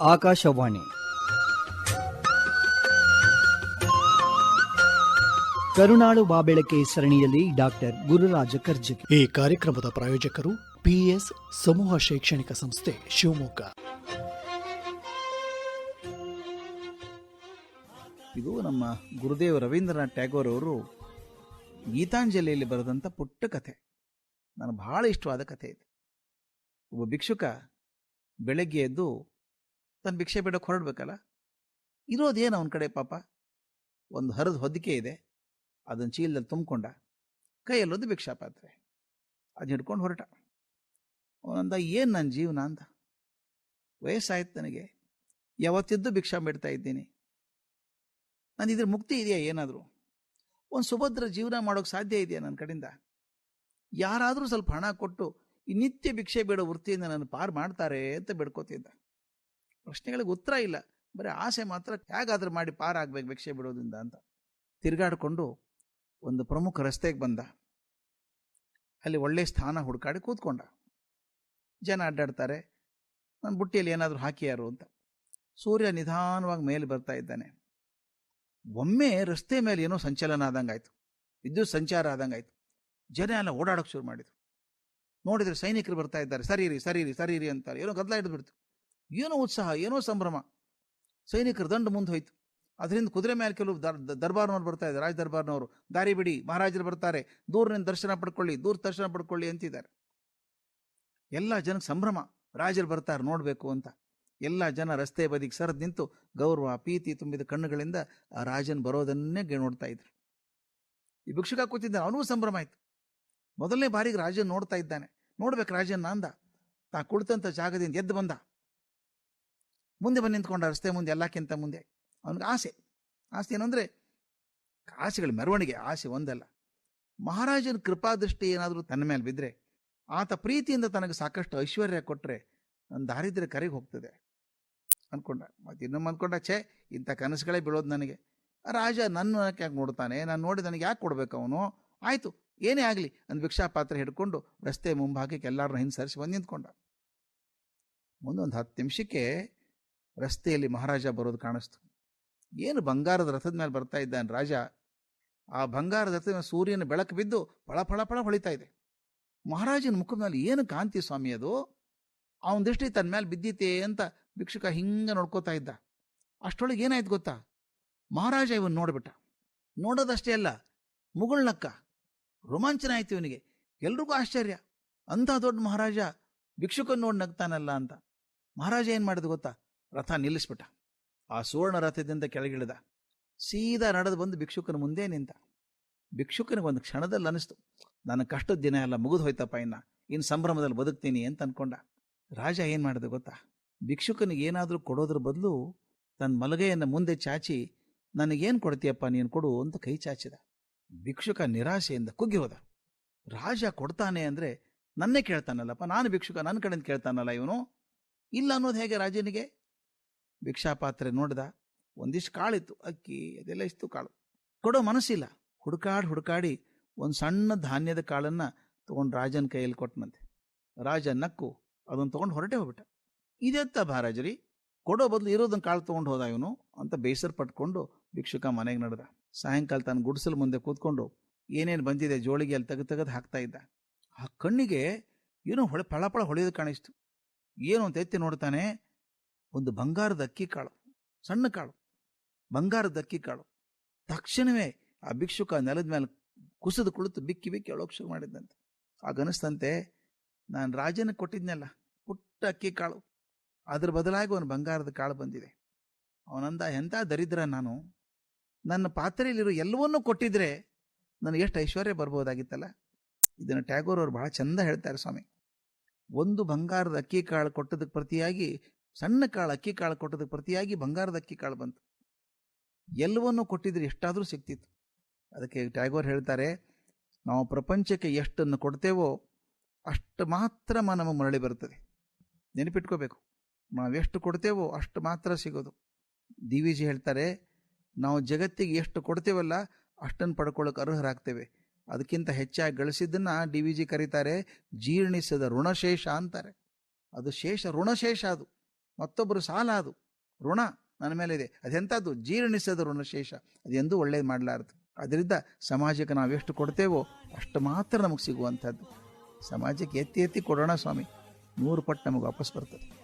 ಆಕಾಶವಾಣಿ. ಕರುಣಾಳು ಬಾಬೆಳಕೆ ಸರಣಿಯಲ್ಲಿ ಡಾಕ್ಟರ್ ಗುರುರಾಜ ಕರ್ಜಗಿ. ಈ ಕಾರ್ಯಕ್ರಮದ ಪ್ರಾಯೋಜಕರು ಪಿಎಸ್ ಸಮೂಹ ಶೈಕ್ಷಣಿಕ ಸಂಸ್ಥೆ ಶಿವಮೊಗ್ಗ. ಇದು ನಮ್ಮ ಗುರುದೇವ್ ರವೀಂದ್ರನಾಥ್ ಟ್ಯಾಗೋರ್ ಅವರು ಗೀತಾಂಜಲಿಯಲ್ಲಿ ಬರೆದಂಥ ಪುಟ್ಟ ಕಥೆ. ನನಗೆ ಬಹಳ ಇಷ್ಟವಾದ ಕಥೆ ಇದು. ಒಬ್ಬ ಭಿಕ್ಷುಕ ಬೆಳಗ್ಗೆ ಎದ್ದು ತನ್ನ ಭಿಕ್ಷೆ ಬೇಡಕ್ಕೆ ಹೊರಡ್ಬೇಕಲ್ಲ? ಇರೋದೇನು ಅವನ ಕಡೆ ಪಾಪ? ಒಂದು ಹರಿದ ಹೊದಿಕೆ ಇದೆ. ಅದನ್ನು ಚೀಲದಲ್ಲಿ ತುಂಬಿಕೊಂಡ. ಕೈಯಲ್ಲೊಂದು ಭಿಕ್ಷಾ ಪಾತ್ರೆ ಅದನ್ನ ಹಿಡ್ಕೊಂಡು ಹೊರಟ. ಅವನಂದ, ಏನು ನನ್ನ ಜೀವನ? ಅಂತ. ವಯಸ್ಸಾಯ್ತು ನನಗೆ. ಯಾವತ್ತಿದ್ದು ಭಿಕ್ಷಾ ಬಿಡ್ತಾ ಇದ್ದೀನಿ. ನಾನು ಇದ್ರ ಮುಕ್ತಿ ಇದೆಯಾ ಏನಾದರೂ? ಒಂದು ಸುಭದ್ರ ಜೀವನ ಮಾಡೋಕೆ ಸಾಧ್ಯ ಇದೆಯಾ ನನ್ನ ಕಡೆಯಿಂದ? ಯಾರಾದರೂ ಸ್ವಲ್ಪ ಹಣ ಕೊಟ್ಟು ಈ ನಿತ್ಯ ಭಿಕ್ಷೆ ಬೇಡೋ ವೃತ್ತಿಯಿಂದ ನನ್ನ ಪಾರು ಮಾಡ್ತಾರೆ ಅಂತ ಬೇಡ್ಕೋತಿದ್ದ. ಪ್ರಶ್ನೆಗಳಿಗೆ ಉತ್ತರ ಇಲ್ಲ. ಬರೀ ಆಸೆ ಮಾತ್ರ ಹೇಗಾದ್ರೂ ಮಾಡಿ ಪಾರಾಗಬೇಕು ಭಿಕ್ಷೆ ಬಿಡೋದ್ರಿಂದ ಅಂತ. ತಿರುಗಾಡಿಕೊಂಡು ಒಂದು ಪ್ರಮುಖ ರಸ್ತೆಗೆ ಬಂದ. ಅಲ್ಲಿ ಒಳ್ಳೆ ಸ್ಥಾನ ಹುಡುಕಾಡಿ ಕೂತ್ಕೊಂಡ. ಜನ ಅಡ್ಡಾಡ್ತಾರೆ. ನನ್ನ ಬುಟ್ಟಿಯಲ್ಲಿ ಏನಾದರೂ ಹಾಕಿಯಾರು ಅಂತ. ಸೂರ್ಯ ನಿಧಾನವಾಗಿ ಮೇಲೆ ಬರ್ತಾ ಇದ್ದಾನೆ. ಒಮ್ಮೆ ರಸ್ತೆ ಮೇಲೆ ಏನೋ ಸಂಚಲನ ಆದಂಗಾಯ್ತು ವಿದ್ಯುತ್ ಸಂಚಾರ ಆದಂಗಾಯ್ತು ಜನ ಎಲ್ಲ ಓಡಾಡೋಕೆ ಶುರು ಮಾಡಿದ್ರು. ನೋಡಿದರೆ ಸೈನಿಕರು ಬರ್ತಾ ಇದ್ದಾರೆ. ಸರಿರಿ ಸರಿ ಸರಿರಿ ಅಂತಾರೆ. ಏನೋ ಗದ್ದಲ ಹಿಡಿದ್ಬಿಡ್ತು ಏನೋ ಉತ್ಸಾಹ, ಏನೋ ಸಂಭ್ರಮ. ಸೈನಿಕರು ದಂಡು ಮುಂದೆ ಹೋಯ್ತು ಅದರಿಂದ ಕುದುರೆ ಮೇಲೆ ಕೆಲವು ದರ್ ದರ್ಬಾರ್ನವ್ರು ಬರ್ತಾ ಇದ್ದಾರೆ. ರಾಜ ದರ್ಬಾರ್ನವರು, ದಾರಿ ಬಿಡಿ, ಮಹಾರಾಜರು ಬರ್ತಾರೆ. ದೂರನಿಂದ ದರ್ಶನ ಪಡ್ಕೊಳ್ಳಿ, ದೂರ ದರ್ಶನ ಪಡ್ಕೊಳ್ಳಿ ಅಂತಿದ್ದಾರೆ. ಎಲ್ಲ ಜನಕ್ಕೆ ಸಂಭ್ರಮ. ರಾಜರು ಬರ್ತಾರೆ ನೋಡಬೇಕು ಅಂತ. ಎಲ್ಲ ಜನ ರಸ್ತೆ ಬದಿಗೆ ಸರದ್ ನಿಂತು ಗೌರವ, ಪ್ರೀತಿ ತುಂಬಿದ ಕಣ್ಣುಗಳಿಂದ ಆ ರಾಜನ್ ಬರೋದನ್ನೇ ನೋಡ್ತಾ ಇದ್ರು. ಈ ಭಿಕ್ಷುಕ ಕೂತಿದ್ದ ಅವನಿಗೂ ಸಂಭ್ರಮ ಆಯ್ತು. ಮೊದಲನೇ ಬಾರಿಗೆ ರಾಜನ್ ನೋಡ್ತಾ ಇದ್ದಾನೆ. ನೋಡ್ಬೇಕು ರಾಜನ್ ಅಂದ ತಾ ಕುಳಿತಂಥ ಜಾಗದಿಂದ ಎದ್ದು ಬಂದ. ಮುಂದೆ ಬಂದು ನಿಂತ್ಕೊಂಡ ರಸ್ತೆ ಮುಂದೆ, ಎಲ್ಲಕ್ಕಿಂತ ಮುಂದೆ. ಅವನಿಗೆ ಆಸೆ. ಆಸೆ ಅಂದರೆ ಆಸೆಗಳ ಮೆರವಣಿಗೆ ಆಸೆ ಒಂದಲ್ಲ. ಮಹಾರಾಜನ ಕೃಪಾದೃಷ್ಟಿ ಏನಾದರೂ ತನ್ನ ಮೇಲೆ ಬಿದ್ದರೆ ಆತ ಪ್ರೀತಿಯಿಂದ ತನಗೆ ಸಾಕಷ್ಟು ಐಶ್ವರ್ಯ ಕೊಟ್ಟರೆ ನನ್ನ ದಾರಿದ್ರ್ಯ ಕರೆಗೆ ಹೋಗ್ತದೆ. ಅಂದ್ಕೊಂಡ ಮತ್ತು ಇನ್ನೊಮ್ಮೆ ಅನ್ಕೊಂಡ, ಛೇ, ಇಂಥ ಕನಸುಗಳೇ ಬೀಳೋದು ನನಗೆ. ರಾಜ ನನ್ನ ಯಾಕೆ ನೋಡ್ತಾನೆ? ನಾನು ನೋಡಿ ನನಗೆ ಯಾಕೆ ಕೊಡ್ಬೇಕು ಅವನು? ಆಯಿತು, ಏನೇ ಆಗಲಿ ನನ್ನ ಭಿಕ್ಷಾ ಪಾತ್ರೆ ಹಿಡ್ಕೊಂಡು ರಸ್ತೆ ಮುಂಭಾಗಕ್ಕೆ ಎಲ್ಲರನ್ನ ಹಿಂಸರಿಸಿ ಬಂದು ನಿಂತ್ಕೊಂಡ. ಮುಂದೊಂದು ಹತ್ತು ನಿಮಿಷಕ್ಕೆ ರಸ್ತೆಯಲ್ಲಿ ಮಹಾರಾಜ ಬರೋದು ಕಾಣಿಸ್ತು. ಏನು ಬಂಗಾರದ ರಥದ ಮೇಲೆ ಬರ್ತಾ ಇದ್ದಾನೆ ರಾಜ? ಆ ಬಂಗಾರದ ರಥದ ಮೇಲೆ ಸೂರ್ಯನ ಬೆಳಕು ಬಿದ್ದು ಫಳ ಫಳ ಫಳ ಹೊಳಿತಾ ಇದೆ. ಮಹಾರಾಜನ ಮುಖದ ಮೇಲೆ ಏನು ಕಾಂತಿ ಸ್ವಾಮಿ ಅದು? ಅವನ ದೃಷ್ಟಿ ತನ್ನ ಮೇಲೆ ಬಿದ್ದಿತೆ ಅಂತ ಭಿಕ್ಷುಕ ಹಿಂಗ ನೋಡ್ಕೋತಾ ಇದ್ದ. ಅಷ್ಟೊಳಗೆ ಏನಾಯ್ತು ಗೊತ್ತಾ? ಮಹಾರಾಜ ಇವನ್ ನೋಡ್ಬಿಟ್ಟ. ನೋಡೋದಷ್ಟೇ ಅಲ್ಲ ಮುಗುಳ್ನಕ್ಕ ರೋಮಾಂಚನ ಆಯ್ತು ಇವನಿಗೆ. ಎಲ್ರಿಗೂ ಆಶ್ಚರ್ಯ. ಅಂಥ ದೊಡ್ಡ ಮಹಾರಾಜ ಭಿಕ್ಷುಕನ್ ನೋಡಿ ನಗ್ತಾನಲ್ಲ ಅಂತ. ಮಹಾರಾಜ ಏನ್ ಮಾಡಿದ ಗೊತ್ತಾ? ರಥ ನಿಲ್ಲಿಸ್ಬಿಟ್ಟ. ಆ ಸುವರ್ಣ ರಥದಿಂದ ಕೆಳಗಿಳಿದ. ಸೀದಾ ನಡೆದು ಬಂದು ಭಿಕ್ಷುಕನ ಮುಂದೆ ನಿಂತ. ಭಿಕ್ಷುಕನಿಗೆ ಒಂದು ಕ್ಷಣದಲ್ಲಿ ಅನಿಸ್ತು ನನ್ನ ಕಷ್ಟದ ದಿನ ಎಲ್ಲ ಮುಗಿದು ಹೋಯ್ತಪ್ಪ ಇನ್ನ. ಇನ್ನು ಸಂಭ್ರಮದಲ್ಲಿ ಬದುಕ್ತೀನಿ ಅಂತ ಅನ್ಕೊಂಡ. ರಾಜ ಏನು ಮಾಡಿದ ಗೊತ್ತಾ? ಭಿಕ್ಷುಕನಿಗೆ ಏನಾದರೂ ಕೊಡೋದ್ರ ಬದಲು ತನ್ನ ಮಲಗೆಯನ್ನು ಮುಂದೆ ಚಾಚಿ, ನನಗೇನು ಕೊಡ್ತೀಯಪ್ಪ ನೀನು ಕೊಡು ಅಂತ ಕೈ ಚಾಚಿದ. ಭಿಕ್ಷುಕ ನಿರಾಶೆಯಿಂದ ಕುಗ್ಗಿ ಹೋದ. ರಾಜ ಕೊಡ್ತಾನೆ ಅಂದ್ರೆ ನನ್ನೇ ಕೇಳ್ತಾನಲ್ಲಪ್ಪ. ನಾನು ಭಿಕ್ಷುಕ ನನ್ನ ಕಡೆಯಿಂದ ಕೇಳ್ತಾನಲ್ಲ ಇವನು? ಇಲ್ಲ ಅನ್ನೋದು ಹೇಗೆ ರಾಜನಿಗೆ? ಭಿಕ್ಷಾಪಾತ್ರೆ ನೋಡಿದ, ಒಂದಿಷ್ಟು ಕಾಳಿತ್ತು, ಅಕ್ಕಿ, ಅದೆಲ್ಲ ಇಷ್ಟು ಕಾಳು. ಕೊಡೋ ಮನಸ್ಸಿಲ್ಲ. ಹುಡುಕಾಡಿ ಹುಡುಕಾಡಿ ಒಂದು ಸಣ್ಣ ಧಾನ್ಯದ ಕಾಳನ್ನ ತೊಗೊಂಡು ರಾಜನ ಕೈಯಲ್ಲಿ ಕೊಟ್ಟನಂತೆ ರಾಜ ನಕ್ಕು ಅದನ್ನು ತೊಗೊಂಡು ಹೊರಟೆ ಹೋಗ್ಬಿಟ್ಟ. ಇದೆತ್ತ ಮಹಾರಾಜರಿ ಕೊಡೋ ಬದಲು ಇರೋದನ್ನ ಕಾಳು ತೊಗೊಂಡು ಹೋದ ಇವನು ಅಂತ ಬೇಸರ ಪಟ್ಕೊಂಡು ಭಿಕ್ಷುಕ ಮನೆಗೆ ನಡೆದ. ಸಾಯಂಕಾಲ ತನ್ನ ಗುಡಿಸಲು ಮುಂದೆ ಕೂತ್ಕೊಂಡು ಏನೇನು ಬಂದಿದೆ ಜೋಳಿಗೆ ಅಲ್ಲಿ ತೆಗೆದು ತೆಗೆದು ಹಾಕ್ತಾ ಇದ್ದ. ಆ ಕಣ್ಣಿಗೆ ಏನೋ ಹೊಳೆ ಪಳಪಳ ಹೊಳೆಯೋದು ಕಾಣಿಸ್ತು ಏನು ಅಂತ ಎತ್ತಿ ನೋಡ್ತಾನೆ ಒಂದು ಬಂಗಾರದ ಅಕ್ಕಿ ಕಾಳು, ಸಣ್ಣ ಕಾಳು, ಬಂಗಾರದ ಅಕ್ಕಿ ಕಾಳು. ತಕ್ಷಣವೇ ಆ ಭಿಕ್ಷುಕ ನೆಲದ ಮೇಲೆ ಕುಸಿದು ಕುಳಿತು ಬಿಕ್ಕಿ ಬಿಕ್ಕಿ ಅಳೋಕ್ ಶುರು ಮಾಡಿದ್ದಂತೆ ಆಗ ಅನಿಸ್ತಂತೆ ನಾನು ರಾಜನ ಕೊಟ್ಟಿದ್ನಲ್ಲ, ಪುಟ್ಟ ಅಕ್ಕಿ ಕಾಳು. ಅದ್ರ ಬದಲಾಗಿ ಅವನು ಬಂಗಾರದ ಕಾಳು ಬಂದಿದೆ. ಅವನಂದ ಎಂಥ ದರಿದ್ರ ನಾನು. ನನ್ನ ಪಾತ್ರೆಯಲ್ಲಿರೋ ಎಲ್ಲವನ್ನೂ ಕೊಟ್ಟಿದ್ರೆ ನನಗೆ ಎಷ್ಟು ಐಶ್ವರ್ಯ ಬರ್ಬೋದಾಗಿತ್ತಲ್ಲ. ಇದನ್ನು ಟ್ಯಾಗೋರ್ ಅವರು ಬಹಳ ಚಂದ ಹೇಳ್ತಾರೆ ಸ್ವಾಮಿ. ಒಂದು ಬಂಗಾರದ ಅಕ್ಕಿ ಕಾಳು ಕೊಟ್ಟದಕ್ಕೆ ಪ್ರತಿಯಾಗಿ ಸಣ್ಣ ಕಾಳು, ಅಕ್ಕಿ ಕಾಳು ಕೊಟ್ಟದಕ್ಕೆ ಪ್ರತಿಯಾಗಿ ಬಂಗಾರದ ಅಕ್ಕಿ ಕಾಳು ಬಂತು. ಎಲ್ಲವನ್ನೂ ಕೊಟ್ಟಿದ್ರೆ, ಎಷ್ಟಾದರೂ ಸಿಗ್ತಿತ್ತು. ಅದಕ್ಕೆ ಟ್ಯಾಗೋರ್ ಹೇಳ್ತಾರೆ, ನಾವು ಪ್ರಪಂಚಕ್ಕೆ ಎಷ್ಟನ್ನು ಕೊಡ್ತೇವೋ ಅಷ್ಟು ಮಾತ್ರ ನಮಗೆ ಮರಳಿ ಬರುತ್ತದೆ. ನೆನಪಿಟ್ಕೋಬೇಕು. ನಾವು ಎಷ್ಟು ಕೊಡ್ತೇವೋ ಅಷ್ಟು ಮಾತ್ರ ಸಿಗೋದು. ಡಿ ವಿ ಜಿ ಹೇಳ್ತಾರೆ, ನಾವು ಜಗತ್ತಿಗೆ ಎಷ್ಟು ಕೊಡ್ತೇವಲ್ಲ ಅಷ್ಟನ್ನು ಪಡ್ಕೊಳ್ಳೋಕೆ ಅರ್ಹರಾಗ್ತೇವೆ. ಅದಕ್ಕಿಂತ ಹೆಚ್ಚಾಗಿ ಗಳಿಸಿದ್ದನ್ನು ಡಿ ವಿ ಜಿ ಕರೀತಾರೆ, ಜೀರ್ಣಿಸದ ಋಣಶೇಷ ಅಂತಾರೆ. ಅದು ಶೇಷ ಋಣಶೇಷ ಅದು. ಮತ್ತೊಬ್ಬರು ಸಾಲ ಅದು, ಋಣ ನನ್ನ ಮೇಲೆ ಇದೆ. ಅದೆಂಥದ್ದು? ಜೀರ್ಣಿಸದ ಋಣಶೇಷ ಅದೆಂದೂ ಒಳ್ಳೇದು ಮಾಡಲಾರದು. ಅದರಿಂದ ಸಮಾಜಕ್ಕೆ ನಾವು ಎಷ್ಟು ಕೊಡ್ತೇವೋ ಅಷ್ಟು ಮಾತ್ರ ನಮಗೆ ಸಿಗುವಂಥದ್ದು. ಸಮಾಜಕ್ಕೆ ಎತ್ತಿ ಎತ್ತಿ ಕೊಡೋಣ ಸ್ವಾಮಿ. ನೂರು ಪಟ್ಟು ನಮಗೆ ವಾಪಸ್ ಬರ್ತದೆ.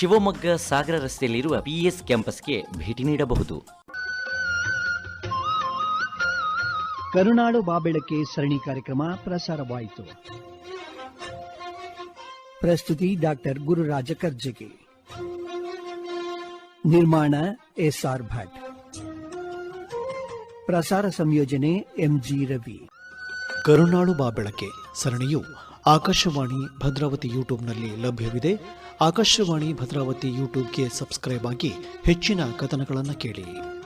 ಶಿವಮೊಗ್ಗ ಸಾಗರ ರಸ್ತೆಯಲ್ಲಿರುವ ಪಿಎಸ್ ಕ್ಯಾಂಪಸ್ಗೆ ಭೇಟಿ ನೀಡಬಹುದು. ಕರುನಾಡು ಬಾಬೆಳಕೆ ಸರಣಿ ಕಾರ್ಯಕ್ರಮ ಪ್ರಸಾರವಾಯಿತು. ಪ್ರಸ್ತುತಿ ಡಾಕ್ಟರ್ ಗುರುರಾಜ ಕರ್ಜಗಿ. ನಿರ್ಮಾಣ ಎಸ್ಆರ್ ಭಟ್. ಪ್ರಸಾರ ಸಂಯೋಜನೆ ಎಂಜಿ ರವಿ. ಕರುನಾಳು ಬಾಬೆಳಕೆ ಸರಣಿಯು ಆಕಾಶವಾಣಿ ಭದ್ರಾವತಿ ಯೂಟ್ಯೂಬ್ನಲ್ಲಿ ಲಭ್ಯವಿದೆ. ಆಕಾಶವಾಣಿ ಭದ್ರಾವತಿ ಯೂಟ್ಯೂಬ್ಗೆ ಸಬ್ಸ್ಕ್ರೈಬ್ ಆಗಿ ಹೆಚ್ಚಿನ ಕಥನಗಳನ್ನು ಕೇಳಿ.